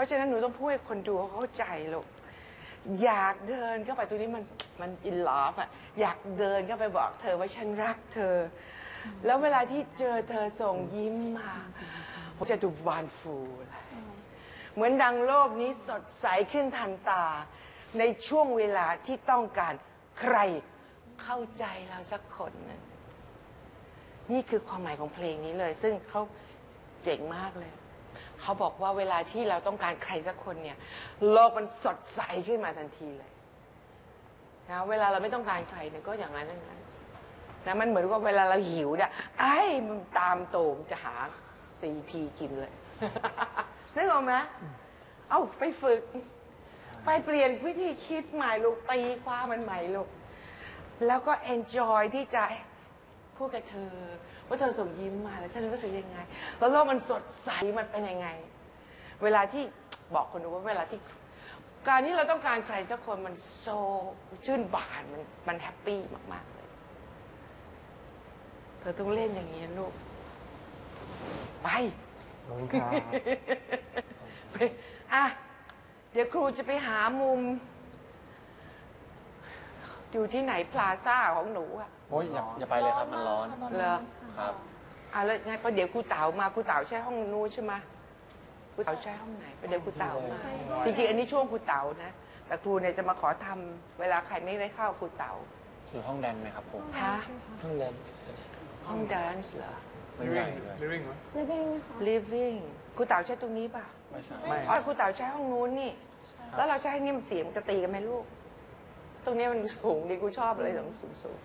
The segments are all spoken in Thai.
ราะฉะนั้นหนูต้องพูดให้คนดูเข้าใจลูกอยากเดินเข้าไปตรงนี้มันมันอินลอฟอะอยากเดินเข้าไปบอกเธอว่าฉันรักเธอ แล้วเวลาที่เจอเธอส่งยิ้มมาผมจะดูบานฟูเลยเหมือนดังโลกนี้สดใสขึ้นทันตา ในช่วงเวลาที่ต้องการใครเข้าใจเราสักคนนึงนี่คือความหมายของเพลงนี้เลย ซึ่งเขาเจ๋งมากเลย เขาบอกว่าเวลาที่เราต้องการใครสักคนเนี่ย โลกมันสดใสขึ้นมาทันทีเลยนะเวลาเราไม่ต้องการใครเนี่ยก็อย่างนั้นอย่างนั้นนะมันเหมือนว่าเวลาเราหิวเนี่ยไอ้มันตามโตมจะหาซีพีกินเลยนึกออกไหมเอ้าไปฝึก ไปเปลี่ยนวิธีคิดใหม่ลูกตีความมันใหม่ลูกแล้วก็ enjoy ที่จะ พูดกับเธอ ว่าเธอส่งยิ้มมาแล้วฉันรู้สึกยังไง แล้วโลกมันสดใสมันเป็นยังไง เวลาที่บอกคนดูว่าเวลาที่ การที่เราต้องการใครสักคนมันโซชื่นบานมันมันแฮปปี้มากๆเลย เธอต้องเล่นอย่างนี้ลูก ไปขอบคุณครับไปอะเดี๋ยวครูจะไปหามุม อยู่ที่ไหนพลาซ่าของหนูอะ โอ้ยอย่าอย่าไปเลยครับมันร้อนเหรอ ครับ อะแล้วไงประเดี๋ยวครูเต๋ามาครูเต๋าใช้ห้องนู้นใช่ไหมครูเต๋าใช้ห้องไหนประเดี๋ยวครูเต๋ามา จริงๆอันนี้ช่วงครูเต๋านะแต่ครูเนี่ยจะมาขอทำเวลาใครไม่ได้เข้าครูเต๋าอยู่ห้องแดนไหมครับผมฮะห้องแดนห้องแดนซ์เหรอ มันใหญ่ด้วย living ไหม living ครูเต๋าใช้ตรงนี้ป่ะไม่ใช่ไม่อ๋อครูเต๋าใช้ห้องนู้นนี่ แล้วเราใช้ให้นี่มันเสียงมันจะตีกันไหมลูก ตรงนี้มันสูงดีกูชอบอะไรสูงสูงสูง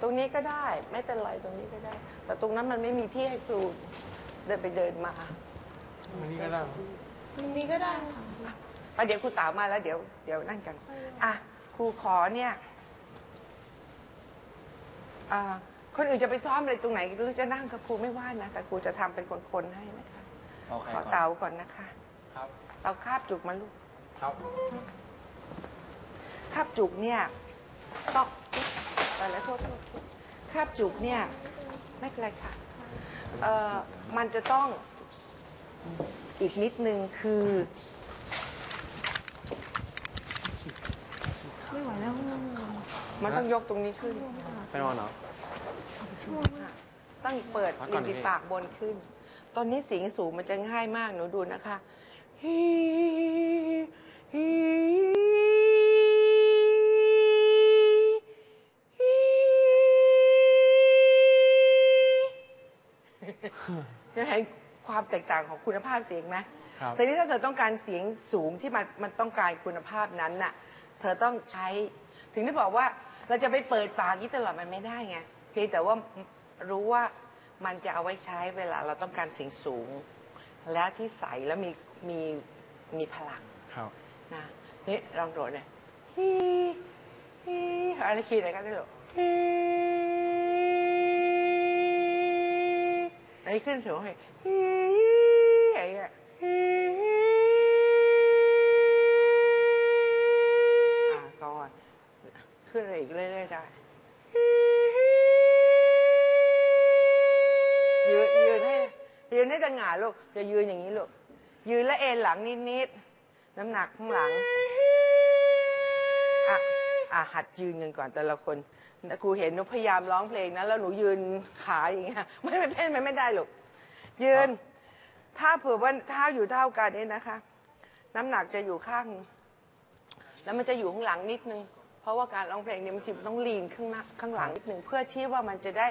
ตรงนี้ก็ได้ไม่เป็นไรตรงนี้ก็ได้ แต่ตรงนั้นมันไม่มีที่ให้ครูเดินไปเดินมาอันนี้ก็ได้ตรงนี้ก็ได้อะอะเดี๋ยวครูเต๋ามาแล้วเดี๋ยวเดี๋ยวนั่นกันอะครูขอเนี่ยอ่าคนอื่นจะไปซ้อมอะไรตรงไหนหรือจะนั่งกับครูไม่ว่านะแต่ครูจะทำเป็นคนๆให้นะคะโอเคขอก่อนเต๋าก่อนนะคะ ครับเต๋าคาบจุกมาลูกครับ คาบจุกเนี่ยต้องไปแล้วโทษโทษโทษคาบจุกเนี่ยไม่เป็นไรค่ะเอ่อมันจะต้องอีกนิดนึงคือไม่ไหวแล้วมันต้องยกตรงนี้ขึ้น ไปนอนเหรอต้องเปิดพักก่ริอนมดิ ฝีปากบนขึ้น ตอนนี้เสียงสูงมันจะง่ายมากหนูดูนะคะฮีฮี จะเห็นความแตกต่างของคุณภาพเสียงไหมครับ แต่นี่ถ้าเธอต้องการเสียงสูงที่มันมันต้องการคุณภาพนั้นน่ะ เธอต้องใช้ ถึงได้บอกว่าเราจะไปเปิดปากนี้ตลอดมันไม่ได้ไง เพียงแต่ว่ารู้ว่ามันจะเอาไว้ใช้เวลาเราต้องการเสียงสูง และที่ใสแล้วมีมีมีพลังครับ นะนี่ลองโดดเนี่ยฮีฮีอะไรคีย์ไหนกันได้หรอฮี ไรขึ้นถึงให้ฮีอะไรเงี้ยฮีอะก่อนขึ้นอะไรอีกเรื่อยๆได้ยืนยืนให้ยืนให้สง่าลูกอย่ายืนอย่างนี้ลูกยืนแล้วเอ็นหลังนิดๆน้ำหนักข้างหลังอะ อะหัดยืนกันก่อนแต่ละคนครูเห็นหนูพยายามร้องเพลงนะแล้วหนูยืนขาอย่างเงี้ยไม่ไม่เพ่นไม่ไม่ได้หรอกยืน ถ้าเผื่อว่าเท้าอยู่เท่ากันเนี่ยนะคะ น้ำหนักจะอยู่ข้าง แล้วมันจะอยู่ข้างหลังนิดนึง เพราะว่าการร้องเพลงเนี่ยมันจะต้องลีนข้างหน้าข้างหลังนิดนึงเพื่อที่ว่ามันจะได้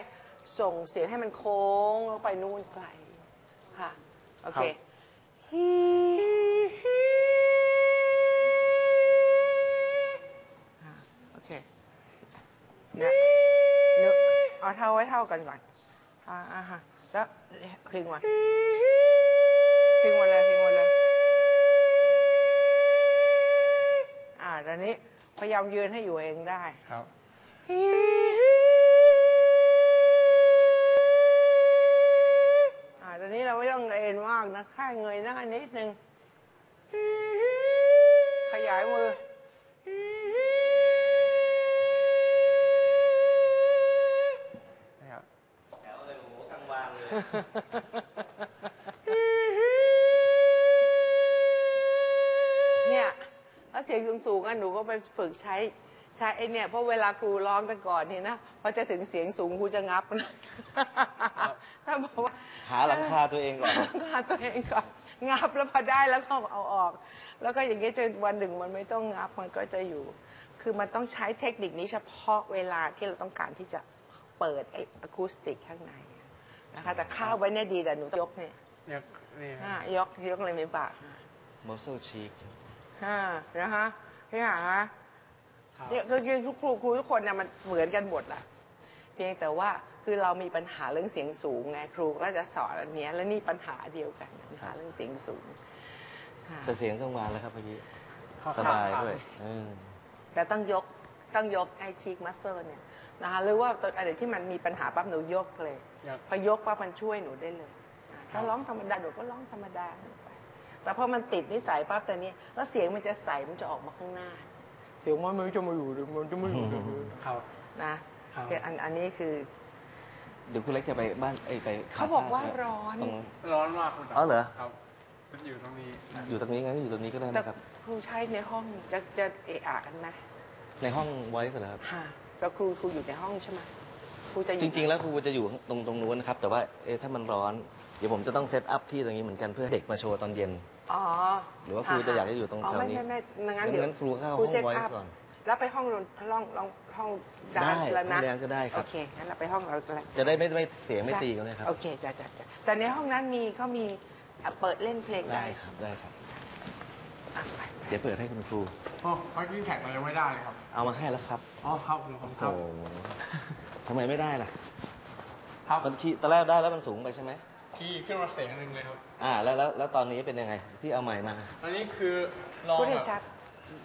ส่งเสียงให้มันโค้งลงไปนู่นไกลค่ะโอเค อ่าโอเคเนี่ยเนื้อ เอาเท่าไว้เท่ากันก่อน อ่าอ่าฮะแล้วพิงมาพิงมาเลยพิงมาเลยอ่าตอนนี้พยายามยืนให้อยู่เองได้ ครับอ่าตอนนี้เราไม่ต้องเอ็นมากนะแค่เงยหน้านิดนึงขยายมือ เลยเเนี่ยแล้วเสียงสูงๆอะหนูก็ไปฝึกใช้ใช้ไอเนี่ยเพราะเวลาครูร้องแต่ก่อนเนี่ยนะพอจะถึงเสียงสูงครูจะงับนะถ้าบอกว่า หาหลังคาตัวเองก่อน หลังคาตัวเองก่อนงับแล้วพอได้แล้วก็เอาออก แล้วก็อย่างเงี้ยจนวันหนึ่งมันไม่ต้องงับมันก็จะอยู่ คือมันต้องใช้เทคนิคนี้เฉพาะเวลาที่เราต้องการที่จะเปิดไอ้อะคูสติกข้างใน นะคะ แต่ข้าวไว้เนี่ยดีแต่หนูต้องยกเนี่ยเนี่ยนี่อะยกยกเลยไม่ปาก muscle cheek อ่านะคะนี่ค่ะครับเนี่ยคือทุกครูครูทุกคนเนี่ยมันเหมือนกันหมดแหละเพียงแต่ว่าคือเรามีปัญหาเรื่องเสียงสูงไงครูก็จะสอนอันเนี้ยแล้วนี่ปัญหาเดียวกันปัญหาเรื่องเสียงสูงค่ะแต่เสียงต้องมาแล้วครับเมื่อกี้เข้าสบายด้วยครับเออแต่ต้องยกต้องยกไอชีกมัสเซอร์เนี่ยนะคะหรือว่าตัวอะไรที่มันมีปัญหาปั๊บหนูยกเลยอยาก พอยกปั๊บมันช่วยหนูได้เลยอะถ้าร้องธรรมดาหนูก็ร้องธรรมดาไปแต่พอมันติดนิสัยปั๊บแต่นี้แล้วเสียงมันจะใสมันจะออกมาข้างหน้า เสียงมันไม่จะมาอยู่มันจะไม่อยู่ครับนะครับคืออันอันนี้คือเดี๋ยวคุณเล็กจะไปบ้านเอ้ยไปเขาบอกว่าใช่ไหมร้อนตรงร้อนมากคุณอ๋อเหรอครับมันอยู่ตรงนี้ อยู่ตรงนี้งั้นอยู่ตรงนี้ก็ได้แต่นะครับครูใช้ในห้องจะจะเอะอะกันไหมในห้องไว้เหรอครับค่ะแล้วครูครูอยู่ในห้องใช่ไหม ครูจะอยู่จริง ๆ แล้วครูจะอยู่ตรงตรงนู้นนะครับ แต่ว่าเอะถ้ามันร้อน เดี๋ยวผมจะต้องเซตอัพที่ตรงนี้เหมือนกันเพื่อให้เด็กมาโชว์ตอนเย็น อ๋อหรือว่าครูจะอยากจะอยู่ตรงอ๋อแถวไม่นี้ไม่ไม่งั้นเดี๋ยวงั้นครูเข้าครูห้องเซต voice อัพก่อน แล้วไปห้องรนห้องห้องห้องดานได้ซ์แล้วนะห้องแดนซ์ก็ได้ครับ โอเคงั้นเราไปห้องเราก็แล้วจะได้ไม่ไม่เสียงไม่ตีกันเลยครับ โอเคจ้ะจ้ะจ้ะแต่ในห้องนั้นมีเขามีอะเปิดเล่นเพลงได้ได้ครับได้ครับอะไปเดี๋ยวเปิดให้คุณครู โอ้พักกิ้งแท็กเรายังไม่ได้เลยครับ เอามาให้แล้วครับ อ๋อครับผมครับ โอ้โห ทำไมไม่ได้ล่ะครับมันคีย์ตอนแรกได้แล้วมันสูงไปใช่ไหมคีย์ขึ้นมาเสียงหนึ่งเลยครับอ่าแล้วแล้วแล้วตอนนี้เป็นยังไง ที่เอาใหม่มาอันนี้คือลองพูดแบให้บชัด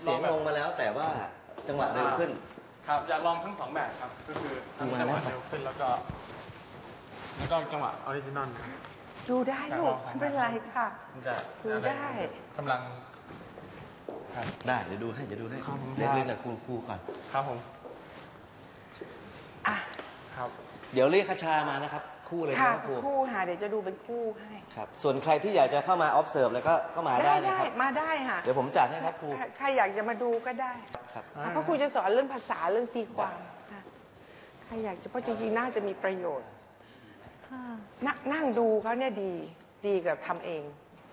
เสียงลงมาแล้วแต่ว่าจังหวะเร็วขึ้น ครับอยากลองทั้งสองแบบครับ ก็คือทั้งจังหวะเร็วขึ้นแล้วก็ แล้วก็จังหวะออริจินอลดูได้ลูกไม่เป็นไรค่ะ มันจะดูได้ กำลังครับได้เดี๋ยวดูให้เดี๋ยวดูให้ครับผมเรียนเรียนกับครูครูก่อน ครับผมอะ ครับ เดี๋ยวเรียกคชามานะครับ คู่เลยค่ะนะครับครูคู่ค่ะเดี๋ยวจะดูเป็นคู่ให้ครับ ส่วนใครที่อยากจะเข้ามา observe แล้วก็ก็มาได้นะครับ มาได้ค่ะเดี๋ยวผมจัดให้ครับครูใครใครอยากจะมาดูก็ได้ ครับ อะเพราะครูจะสอนเรื่องภาษาเรื่องตีความค่ะใครอยากจะเพราะจริงๆน่าจะมีประโยชน์นงนั่งดูเขาเนี่ยดี ดีกับทำเอง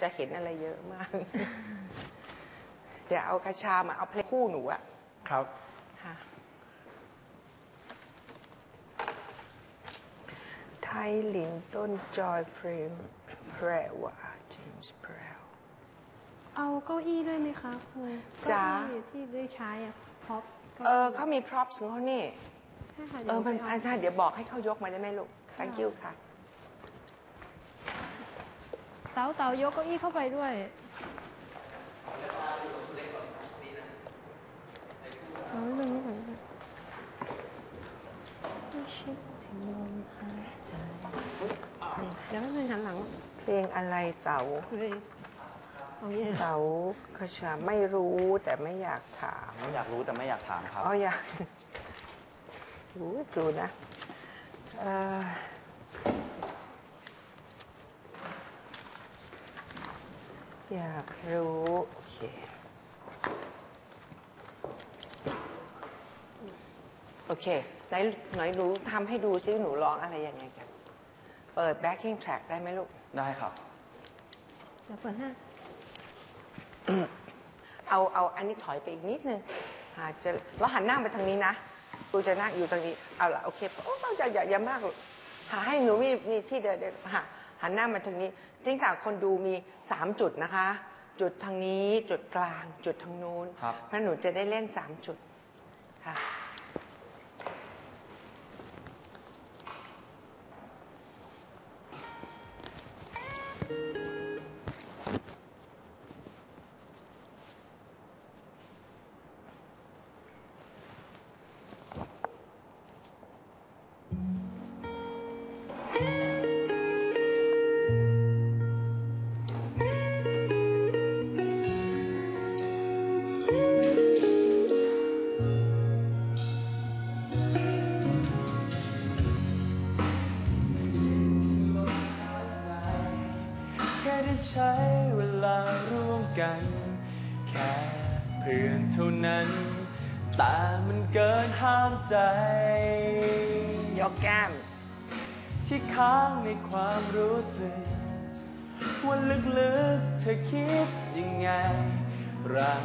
จะเห็นอะไรเยอะมาก เดี๋ยวเอากระชามาเอาเพลงคู่หนูอะครับ ค่ะ ไทยลินต้นจอยพรีมแพรวาเจมส์แพรว เอาเก้าอี้ด้วยไหมคะครูจ๊ะ เก้าอี้ที่ได้ใช้อะพ็อปเออเขามี props ของเขานี่ ใช่ค่ะเออมันดี๋ยวอาไปจารย์เดี๋ยวบอกให้เขายกมาได้ไหมลูก thank you ค่ะ เต๋าเต๋ายกเก้าอี้เข้าไปด้วยเอาเรื่องนี้ก่อนค่ะไม่ชิดถึงลมหายใจ เดี๋ยวไม่เป็นหันหลังเพลงอะไรเต๋าเลยเอางี้เลยเต๋าคชาไม่รู้แต่ไม่อยากถามอยากรู้แต่ไม่อยากถามครับ อ๋ออยากรู้ดูนะเอ่ออยากรู้โอเคโอเคไหนไหนหนูทำให้ดูซิหนูร้องอะไรยังไงกัน เปิด backing track ได้ไหมลูก ได้ครับ เดี๋ยวเปิดให้เอาเอาอันนี้ถอยไปอีกนิดนึงหาจะแล้วหันหน้าไปทางนี้นะครูจะนั่งอยู่ทางนี้ เอาละโอเคโอ้อย่าอย่าอย่ามากหรอกหาให้หนูมีมีที่เดินเดินหาหันหน้ามาทางนี้ทิ้งต่างคนดูมีสามจุดนะคะ จุดทางนี้จุดกลาง จุดทางนู้นครับ เพราะหนูจะได้เล่นสามจุดค่ะ ใช้เวลาร่วมกันแแค่เพื่อนเท่านั้น แต่มันเกินห้ามใจ ยกแก้ม ที่ค้างในความรู้สึก ว่าลึกๆเธอคิดยังไง รัก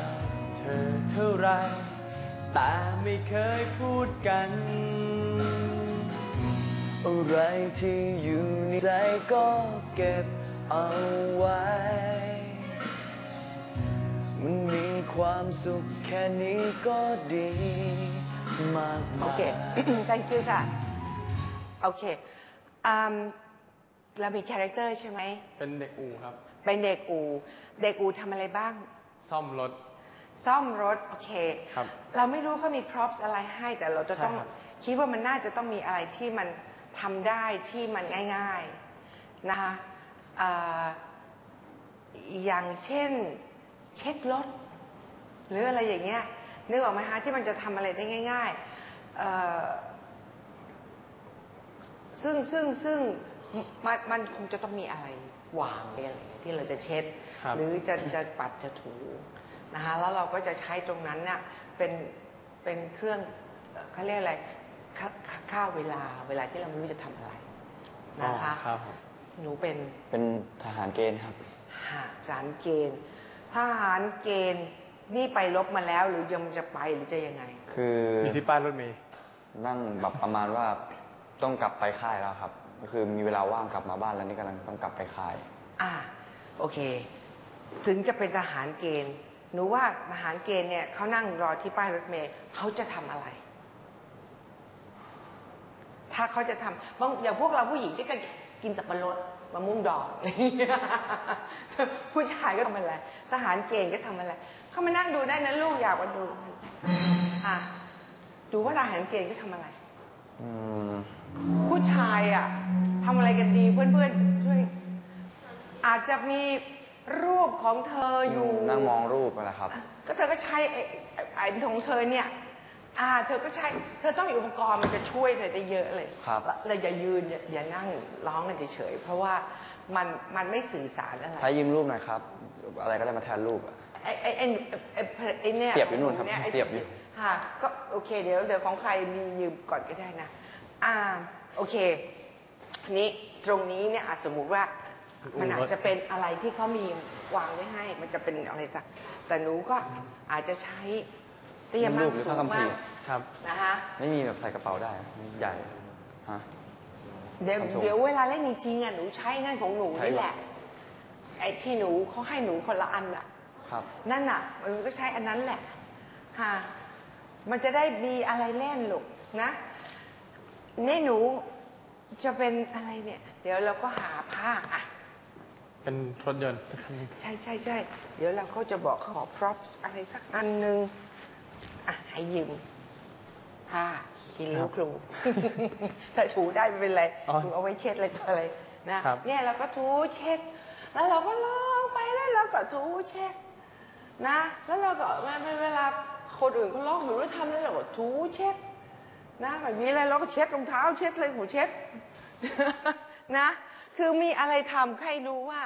เธอเท่าไร แต่ไม่เคยพูดกันอะไรที่อยู่ในใจก็เก็บ เอาไว้ มันมีความสุขแค่นี้ก็ดีมากโอมายเค thank you ค่ะ โอเคอืมเรามีคาแรคเตอร์ใช่ไหม เป็นเด็กอู่ครับ เป็นเด็กอู่เด็กอู่ทำอะไรบ้าง ซ่อมรถ ซ่อมรถ โอเค ครับเราไม่รู้เขามี props อะไรให้แต่เราจะต้องใช่ครับ คิดว่ามันน่าจะต้องมีอะไรที่มันทำได้ที่มันง่าย ๆ นะคะ อ่าอย่างเช่นเช็ครถหรืออะไรอย่างเงี้ยนึกออกไหมฮะที่มันจะทำอะไรได้ง่ายๆเอ่อซึ่งซึ่งซึ่งมันมันคงจะต้องมีอะไรวางอะไรอย่างเงี้ยที่เราจะเช็ดครับหรือจะจะปัดจะถูนะคะแล้วเราก็จะใช้ตรงนั้นเนี่ยเป็นเป็นเครื่องเอ่อเขาเรียกอะไรค่าค่าเวลาเวลาที่เราไม่รู้จะทำอะไรนะคะอ๋อครับผม หนูเป็นเป็นทหารเกณฑ์ครับทหารเกณฑ์ทหารเกณฑ์นี่ไปลบมาแล้วหรือยังจะไปหรือจะยังไง คืออยู่ที่ป้ายรถเมย์นั่งแบบประมาณว่าต้องกลับไปค่ายแล้วครับ ก็คือมีเวลาว่างกลับมาบ้านแล้วนี่กำลังต้องกลับไปค่าย อ่าโอเค ถึงจะเป็นทหารเกณฑ์หนูว่าทหารเกณฑ์เนี่ยเขานั่งรอที่ป้ายรถเมล์เขาจะทำอะไร ถ้าเขาจะทำบางอย่างพวกเราผู้หญิงก็จะ กินสับปะรดมะม่วงดองอะไรอย่างเงี้ยผู้ชายก็ทำอะไร ทหารเกณฑ์ก็ทำอะไร เขามานั่งดูได้นะลูกอยากมาดูอะดูว่าทหารเกณฑ์ก็ทำอะไรอืมผู้ชายอะทำอะไรกันดีเพื่อนๆช่วยอาจจะมีรูปของเธออยู่นั่งมองรูปนั่นแหละครับ ก็เธอก็ใช้ไอ้ไอ้ไอ้ของเธอเนี่ย อ่า เธอก็ใช้ เธอต้องมีอุปกรณ์มันจะช่วยเธอได้เยอะเลยครับเราอย่ายืนอย่าอย่านั่งร้องกันเฉยๆ เพราะว่ามันมันไม่สื่อสารอะไร ใช้ยืมรูปหน่อยครับ อะไรก็ได้มาแทนรูปอะไอ้ไอ้ไอ้ไอ้ไอ้เนี่ยเสียบอยู่นู่นครับไอ้เสียบอยู่ ค่ะ ก็โอเคเดี๋ยวเดี๋ยวของใครมียืมก่อนก็ได้นะ อ่า โอเค นี่ตรงนี้เนี่ยอะสมมุติว่ามันอาจจะเป็นอะไรที่เขามีวางไว้ให้ มันจะเป็นอะไรต่างแต่หนูก็อาจจะใช้ เตี้ยยืมรูมากปหรือสูผ้างคัมภีมากร์ครับ นะคะ ไม่มีแบบใส่กระเป๋าได้ใหญ่ฮะ เดี๋ยวทำทรงเดี๋ยวเวลาเล่นจริงๆอะหนูใช้นั่นของหนูใช้ นี่แหละ ไอ้ที่หนูเขาให้หนูคนละอันอะ ครับ นั่นน่ะมันก็ใช้อันนั้นแหละฮะมันจะได้มีอะไรเล่นลูกนะนี่หนูจะเป็นอะไรเนี่ย เดี๋ยวเราก็หาผ้าอะ เป็นรถยนต์ ใช่ใช่ใช่เดี๋ยวเราก็จะบอกขอ props อะไรสักอันหนึ่ง อะให้ยืมผ้าคีริ้วครูถ้าถูได้ไม่เป็นไรอ๋อถูเอาไว้เช็ดอะไรต่ออะไรนะครับเนี่ยเราก็ถูเช็ด แล้วเราก็ลองไปแล้วเราก็ถูเช็ดนะ แล้วเราก็เวลาเวลาคนอื่นเขาลอกหนูแล้วทำแล้วเราก็ถูเช็ดนะแบบนี้อะไรเราก็เช็ดรองเท้าเช็ดเลยหูเช็ดนะ คือมีอะไรทำให้รู้ว่า